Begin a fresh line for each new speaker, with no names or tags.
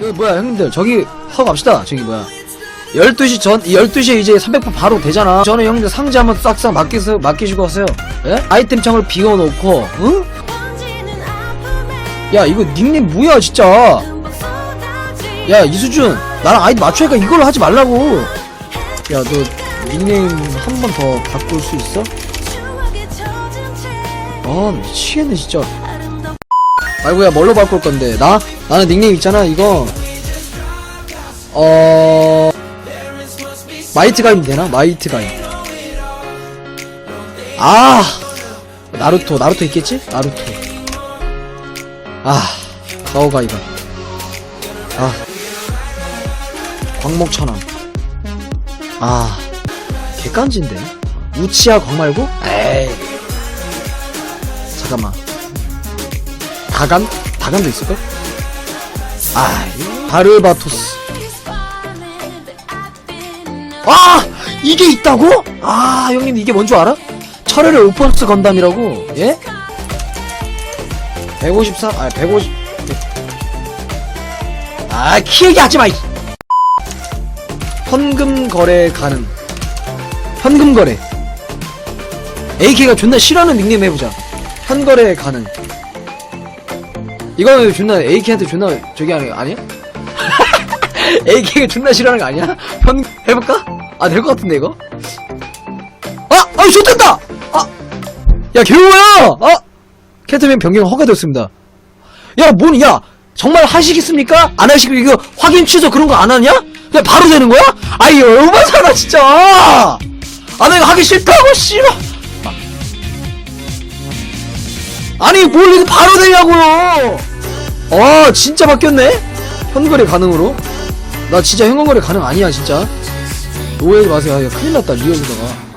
그 뭐야 형님들. 저기 하고 갑시다. 저기 뭐야. 12시 전 12시에 이제 300분 바로 되잖아. 저는 형님들 상자 한번 싹싹 맡기서 맡기시고 하세요. 예? 아이템 창을 비워놓고 응? 야 이거 닉네임 뭐야 진짜? 야 이수준. 나랑 아이디 맞추니까 이걸로 하지 말라고. 야 너 닉네임 한 번 더 바꿀 수 있어? 아 미치겠네 진짜. 아이고야 뭘로 바꿀 건데? 나? 나는 닉네임 있잖아 이거 어... 마이트 가임 되나? 마이트 가임 아 나루토 나루토 있겠지? 나루토 아 가오가 이거 아 광목천왕 아 개깐진데 우치야 광 말고? 에이 잠깐만 다간? 다간도 있을걸? 아 바르바토스 아 이게 있다고? 아 형님 이게 뭔 줄 알아? 철혈의 오퍼스 건담이라고 예? 153, 아, 150. 아, 키 얘기하지 마, 이. 현금 거래 가능. 현금 거래. AK가 존나 싫어하는 닉네임 해보자. 현거래 가능. 이거는 존나 AK한테 존나 저기 거 아니야? AK가 존나 싫어하는 거 아니야? 현, 해볼까? 아, 될 것 같은데, 이거? 아! 아, 좋됐다! 아! 야, 개우야! 아! 캐트맨 변경 허가됐습니다. 야, 뭔, 야, 정말 하시겠습니까? 안 하시고, 이거 확인 취소 그런 거 안 하냐? 그냥 바로 되는 거야? 아이, 얼마잖아, 진짜! 아, 나 이거 하기 싫다고, 씨발! 아니, 뭘 이거 바로 되냐고요! 아, 진짜 바뀌었네? 현거래 가능으로? 나 진짜 현금거래 가능 아니야, 진짜. 오해하지 마세요. 야, 큰일 났다, 리얼로다가.